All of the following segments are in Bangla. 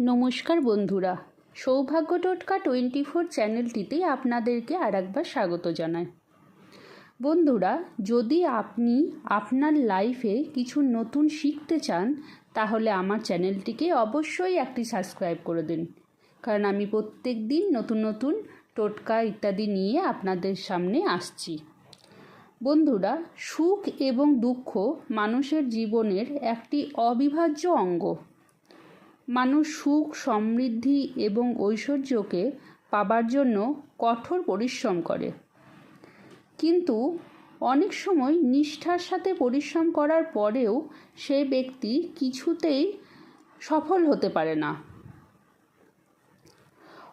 নমস্কার বন্ধুরা। সৌভাগ্য টোটকা টোয়েন্টি ফোর চ্যানেলটিতে আপনাদেরকে আর একবার স্বাগত জানাই। বন্ধুরা, যদি আপনি আপনার লাইফে কিছু নতুন শিখতে চান, তাহলে আমার চ্যানেলটিকে অবশ্যই একটি সাবস্ক্রাইব করে দিন। কারণ আমি প্রত্যেক দিন নতুন নতুন টোটকা ইত্যাদি নিয়ে আপনাদের সামনে আসছি। বন্ধুরা, সুখ এবং দুঃখ মানুষের জীবনের একটি অবিভাজ্য অঙ্গ। মানুষ সুখ, সমৃদ্ধি এবং ঐশ্বর্যকে পাবার জন্য কঠোর পরিশ্রম করে। কিন্তু অনেক সময় নিষ্ঠার সাথে পরিশ্রম করার পরেও সে ব্যক্তি কিছুতেই সফল হতে পারে না।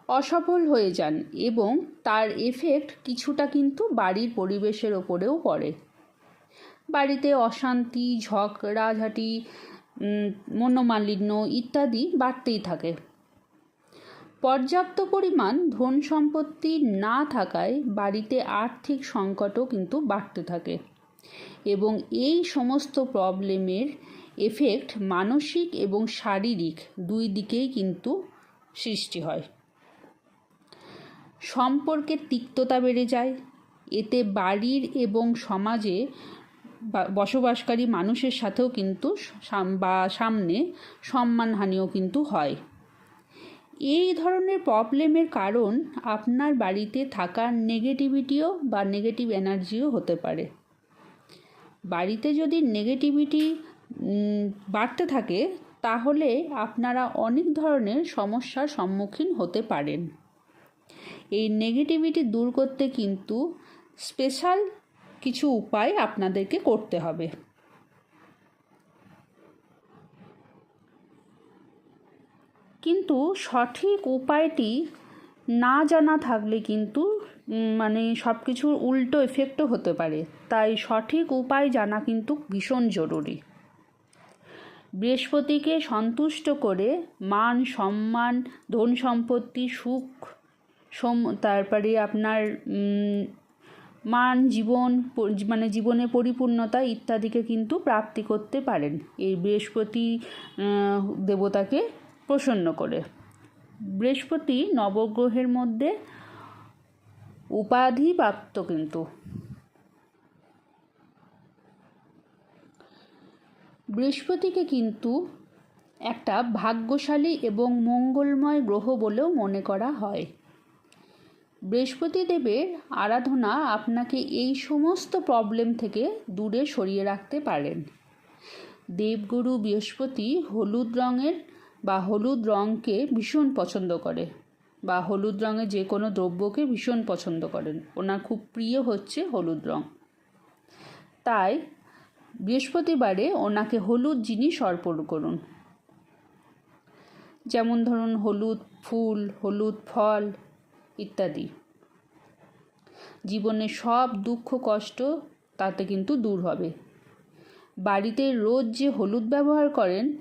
অসফল হয়ে যান এবং তার এফেক্ট কিছুটা কিন্তু বাড়ির পরিবেশের ওপরেও পড়ে। বাড়িতে অশান্তি, ঝগড়াঝাটি মনোমালিন্য ইত্যাদি বাড়তেই থাকে। পর্যাপ্ত পরিমাণ ধন সম্পত্তি না থাকায় বাড়িতে আর্থিক সংকটও কিন্তু বাড়তে থাকে এবং এই সমস্ত প্রবলেমের এফেক্ট মানসিক এবং শারীরিক দুই দিকেই কিন্তু সৃষ্টি হয়। সম্পর্কের তিক্ততা বেড়ে যায়, এতে বাড়ির এবং সমাজে বসবাসকারী মানুষের সাথেও কিন্তু বা সামনে সম্মানহানিও কিন্তু হয়। এই ধরনের প্রবলেমের কারণ আপনার বাড়িতে থাকা নেগেটিভিটিও বা নেগেটিভ এনার্জিও হতে পারে। বাড়িতে যদি নেগেটিভিটি বাড়তে থাকে, তাহলে আপনারা অনেক ধরনের সমস্যার সম্মুখীন হতে পারেন। এই নেগেটিভিটি দূর করতে কিন্তু স্পেশাল কিছু উপায় আপনাদেরকে করতে হবে। কিন্তু সঠিক উপায়টি না জানা থাকলে কিন্তু মানে সব কিছুর উল্টো এফেক্টও হতে পারে। তাই সঠিক উপায় জানা কিন্তু ভীষণ জরুরি। বৃহস্পতিকে সন্তুষ্ট করে মান, সম্মান ধন সম্পত্তি সুখ, সম, তারপরে আপনার মান, জীবন মানে জীবনে পরিপূর্ণতা ইত্যাদিকে কিন্তু প্রাপ্তি করতে পারেন। এই বৃহস্পতি দেবতাকে প্রসন্ন করে। বৃহস্পতি নবগ্রহের মধ্যে উপাধি প্রাপ্ত কিন্তু। বৃহস্পতিকে কিন্তু একটা ভাগ্যশালী এবং মঙ্গলময় গ্রহ বলেও মনে করা হয়। বৃহস্পতি দেবের আরাধনা আপনাকে এই সমস্ত প্রবলেম থেকে দূরে সরিয়ে রাখতে পারেন। দেবগুরু বৃহস্পতি হলুদ রঙের বা হলুদ রঙকে ভীষণ পছন্দ করে বা হলুদ রঙের যে কোনো দ্রব্যকে ভীষণ পছন্দ করেন। ওনার খুব প্রিয় হচ্ছে হলুদ রঙ তাই বৃহস্পতিবারে ওনাকে হলুদ জিনিস অর্পণ করুন। যেমন ধরুন হলুদ ফুল, হলুদ ফল ইত্যাদি। জীবনের সব দুঃখ, কষ্ট তাতে কিন্তু দূর হবে। বাড়িতে রোজ যে হলুদ ব্যবহার করেন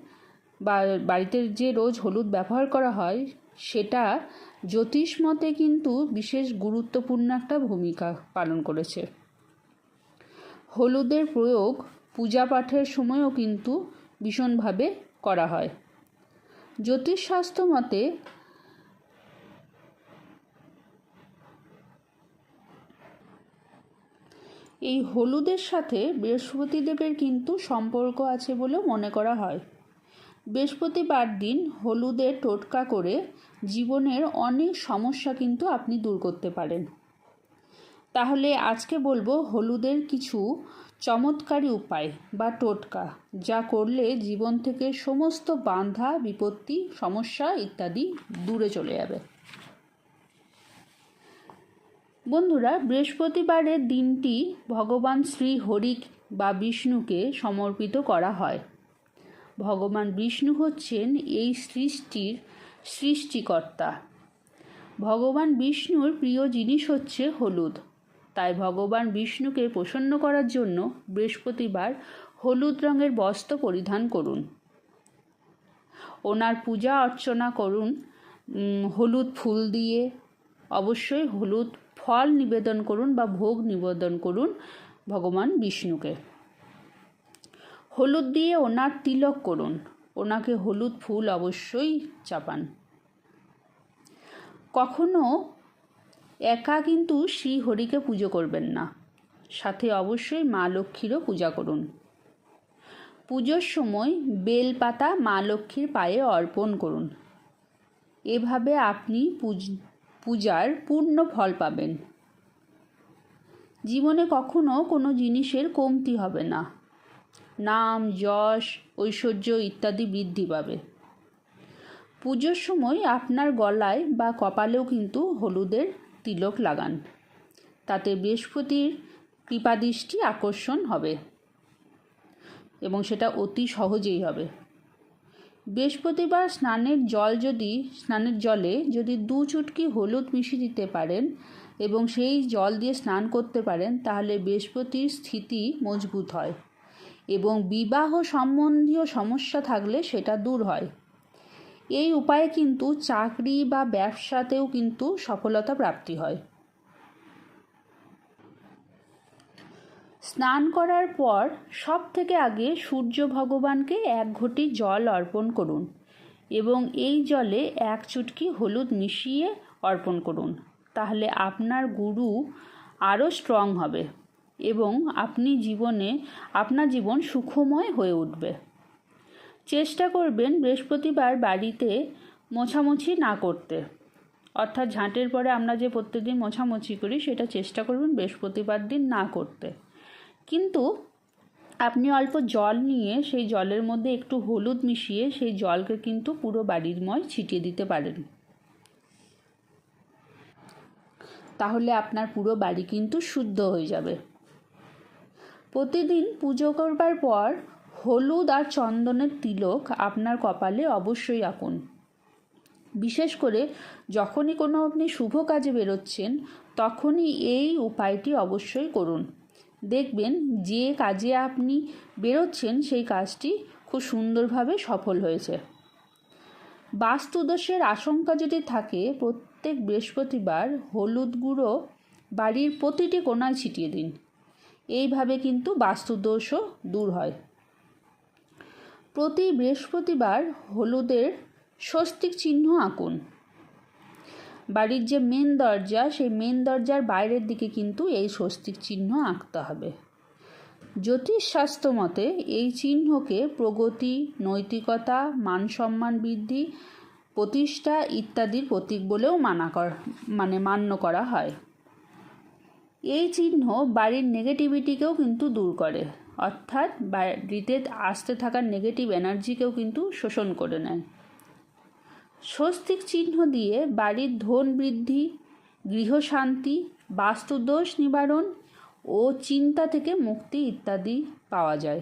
বা বাড়িতে যে রোজ হলুদ ব্যবহার করা হয়, সেটা জ্যোতিষ মতে কিন্তু বিশেষ গুরুত্বপূর্ণ একটা ভূমিকা পালন করেছে। হলুদের প্রয়োগ পূজা পাঠের সময়ও কিন্তু ভীষণভাবে করা হয়। জ্যোতিষশাস্ত্র মতে এই হলুদের সাথে বৃহস্পতিদেবের কিন্তু সম্পর্ক আছে বলেও মনে করা হয়। বৃহস্পতিবার দিন হলুদের টোটকা করে জীবনের অনেক সমস্যা কিন্তু আপনি দূর করতে পারেন। তাহলে আজকে বলব হলুদের কিছু চমৎকারী উপায় বা টোটকা যা করলে জীবন থেকে সমস্ত বাঁধা, বিপত্তি, সমস্যা ইত্যাদি দূরে চলে যাবে। বন্ধুরা, বৃহস্পতিবারের দিনটি ভগবান শ্রী হরিক বা বিষ্ণুকে সমর্পিত করা হয়। ভগবান বিষ্ণু হচ্ছেন এই সৃষ্টির সৃষ্টিকর্তা। ভগবান বিষ্ণুর প্রিয় জিনিস হচ্ছে হলুদ। তাই ভগবান বিষ্ণুকে প্রসন্ন করার জন্য বৃহস্পতিবার হলুদ রঙের বস্ত্র পরিধান করুন। ওনার পূজা অর্চনা করুন হলুদ ফুল দিয়ে। অবশ্যই হলুদ ফল নিবেদন করুন বা ভোগ নিবেদন করুন ভগবান বিষ্ণুকে। হলুদ দিয়ে ওনার তিলক করুন। ওনাকে হলুদ ফুল অবশ্যই চাপান। কখনো একা কিন্তু শ্রীহরিকে পুজো করবেন না। সাথে অবশ্যই মা লক্ষ্মীরও পূজা করুন। পুজোর সময় বেলপাতা মা লক্ষ্মীর পায়ে অর্পণ করুন। এভাবে আপনি পূজার পূর্ণ ফল পাবেন। জীবনে কখনো কোনো জিনিসের কমতি হবে না। নাম, যশ, ঐশ্বর্য ইত্যাদি বৃদ্ধি পাবে। পুজোর সময় আপনার গলায় বা কপালেও কিন্তু হলুদের তিলক লাগান। তাতে বৃহস্পতির কৃপাদৃষ্টি আকর্ষণ হবে এবং সেটা অতি সহজেই হবে। বৃহস্পতিবার স্নানের জল যদি, স্নানের জলে যদি দু চুটকি হলুদ মিশিয়ে দিতে পারেন এবং সেই জল দিয়ে স্নান করতে পারেন, তাহলে বৃহস্পতির স্থিতি মজবুত হয় এবং বিবাহ সম্বন্ধীয় সমস্যা থাকলে সেটা দূর হয়। এই উপায়ে কিন্তু চাকরি বা ব্যবসাতেও কিন্তু সফলতা প্রাপ্তি হয়। স্নান করার পর সব থেকে আগে সূর্য ভগবানকে এক ঘটি জল অর্পণ করুন এবং এই জলে এক চুটকি হলুদ মিশিয়ে অর্পণ করুন। তাহলে আপনার গুরু আরও স্ট্রং হবে এবং আপনি জীবনে, আপনার জীবন সুখময় হয়ে উঠবে। চেষ্টা করবেন বৃহস্পতিবার বাড়িতে মোছামুছি না করতে। অর্থাৎ ঝাঁটের পরে আমরা যে প্রত্যেকদিন মোছামুছি করি, সেটা চেষ্টা করবেন বৃহস্পতিবার দিন না করতে। কিন্তু আপনি অল্প জল নিয়ে সেই জলের মধ্যে একটু হলুদ মিশিয়ে সেই জলকে কিন্তু পুরো বাড়ির ময় ছিটিয়ে দিতে পারেন। তাহলে আপনার পুরো বাড়ি কিন্তু শুদ্ধ হয়ে যাবে। প্রতিদিন পুজো করবার পর হলুদ আর চন্দনের তিলক আপনার কপালে অবশ্যই আঁকুন। বিশেষ করে যখনই কোনো আপনি শুভ কাজে বেরোচ্ছেন, তখনই এই উপায়টি অবশ্যই করুন। দেখবেন যে কাজে আপনি বেরোচ্ছেন, সেই কাজটি খুব সুন্দরভাবে সফল হয়েছে। বাস্তুদোষের আশঙ্কা যদি থাকে, প্রত্যেক বৃহস্পতিবার হলুদ গুঁড়ো বাড়ির প্রতিটি কোনায় ছিটিয়ে দিন। এইভাবে কিন্তু বাস্তুদোষও দূর হয়। প্রতি বৃহস্পতিবার হলুদের স্বস্তিক চিহ্ন আঁকুন। বাড়ির যে মেন দরজা, সেই মেন দরজার বাইরের দিকে কিন্তু এই স্বস্তিক চিহ্ন আঁকতে হবে। জ্যোতিষশাস্ত্র মতে এই চিহ্নকে প্রগতি, নৈতিকতা মান সম্মান বৃদ্ধি, প্রতিষ্ঠা ইত্যাদির প্রতীক বলেও মানা কর মানে মান্য করা হয়। এই চিহ্ন বাড়ির নেগেটিভিটিকেও কিন্তু দূর করে। অর্থাৎ বাড়িতে আসতে থাকা নেগেটিভ এনার্জিকেও কিন্তু শোষণ করে নেয়। স্বস্তিক চিহ্ন দিয়ে বাড়ির ধন বৃদ্ধি, গৃহশান্তি, বাস্তুদোষ নিবারণ ও চিন্তা থেকে মুক্তি ইত্যাদি পাওয়া যায়।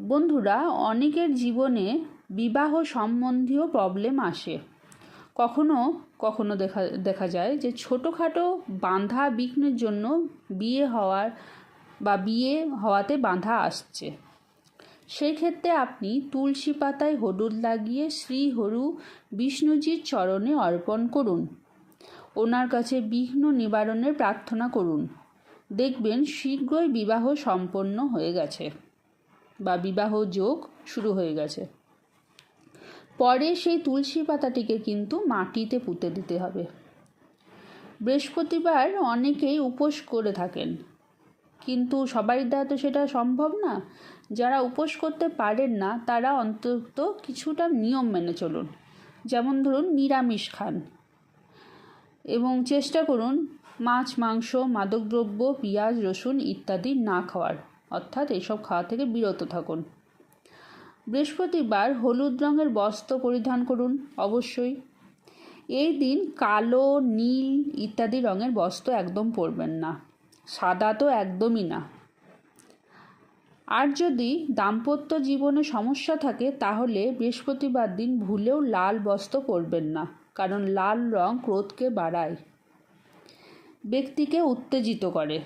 বন্ধুরা, অনেকের জীবনে বিবাহ সম্বন্ধীয় প্রবলেম আসে। কখনো কখনো দেখা দেখা যায় যে ছোটোখাটো বাঁধা বিঘ্নের জন্য বিয়ে হওয়ার বা বিয়ে হওয়াতে বাঁধা আসছে। সেই ক্ষেত্রে আপনি তুলসী পাতায় হলুদ লাগিয়ে শ্রী হরু বিষ্ণুজির চরণে অর্পণ করুন। ওনার কাছে বিঘ্ন নিবারণের প্রার্থনা করুন। দেখবেন শীঘ্রই বিবাহ সম্পন্ন হয়ে গেছে বা বিবাহ যোগ শুরু হয়ে গেছে। পরে সেই তুলসী পাতাটিকে কিন্তু মাটিতে পুঁতে দিতে হবে। বৃহস্পতিবার অনেকেই উপোস করে থাকেন। কিন্তু সবাই দ্বারা তো সেটা সম্ভব না। যারা উপোস করতে পারেন না, তারা অন্তত কিছুটা নিয়ম মেনে চলুন। যেমন ধরুন, নিরামিষ খান। এবং চেষ্টা করুন, মাছ, মাংস, মাদকদ্রব্য, পেঁয়াজ, রসুন ইত্যাদি না খাওয়ার। অর্থাৎ এসব খাওয়া থেকে বিরত থাকুন। বৃহস্পতিবার হলুদ রঙের বস্ত্র পরিধান করুন, অবশ্যই। এই দিন কালো, নীল ইত্যাদি রঙের বস্ত্র একদম পরবেন না। সাদা তো একদমই না। আর যদি দাম্পত্য জীবনে সমস্যা থাকে, তাহলে বৃহস্পতিবার দিন ভুলেও লাল বস্ত্র পরবেন না, কারণ লাল রং ক্রোধকে বাড়ায়, ব্যক্তিকে উত্তেজিত করে।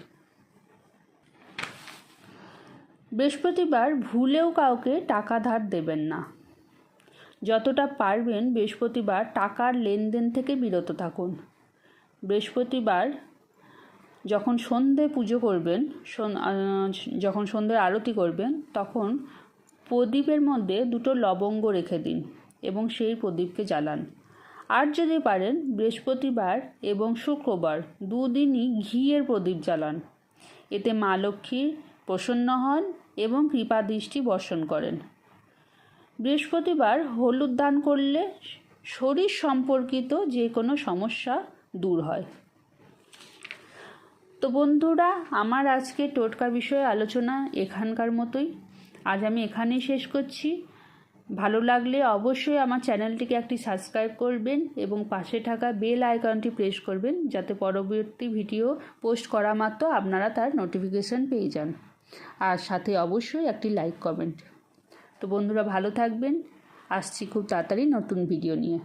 বৃহস্পতিবার ভুলেও কাউকে টাকা ধার দেবেন না। যতটা পারবেন বৃহস্পতিবার টাকার লেনদেন থেকে বিরত থাকুন। বৃহস্পতিবার যখন সন্ধে পুজো করবেন যখন সন্ধ্যের আরতি করবেন, তখন প্রদীপের মধ্যে দুটো লবঙ্গ রেখে দিন এবং সেই প্রদীপকে জ্বালান। আর যদি পারেন, বৃহস্পতিবার এবং শুক্রবার দুদিনই ঘিয়ের প্রদীপ জ্বালান। এতে মা লক্ষ্মী প্রসন্ন হন এবং কৃপা দৃষ্টি বর্ষণ করেন। বৃহস্পতিবার হলুদ দান করলে শরীর সম্পর্কিত যে কোনো সমস্যা দূর হয়। তো বন্ধুরা, আমার আজকে টোটকা বিষয়ে আলোচনা এখানকার মতোই। আজ আমি এখানেই শেষ করছি। ভালো লাগলে অবশ্যই আমার চ্যানেলটিকে একটি সাবস্ক্রাইব করবেন এবং পাশে থাকা বেল আইকনটি প্রেস করবেন, যাতে পরবর্তী ভিডিও পোস্ট করা মাত্র আপনারা তার নোটিফিকেশান পেয়ে যান। আর সাথে অবশ্যই একটি লাইক কমেন্ট। তো বন্ধুরা, ভালো থাকবেন। আসছি খুব তাড়াতাড়ি নতুন ভিডিও নিয়ে।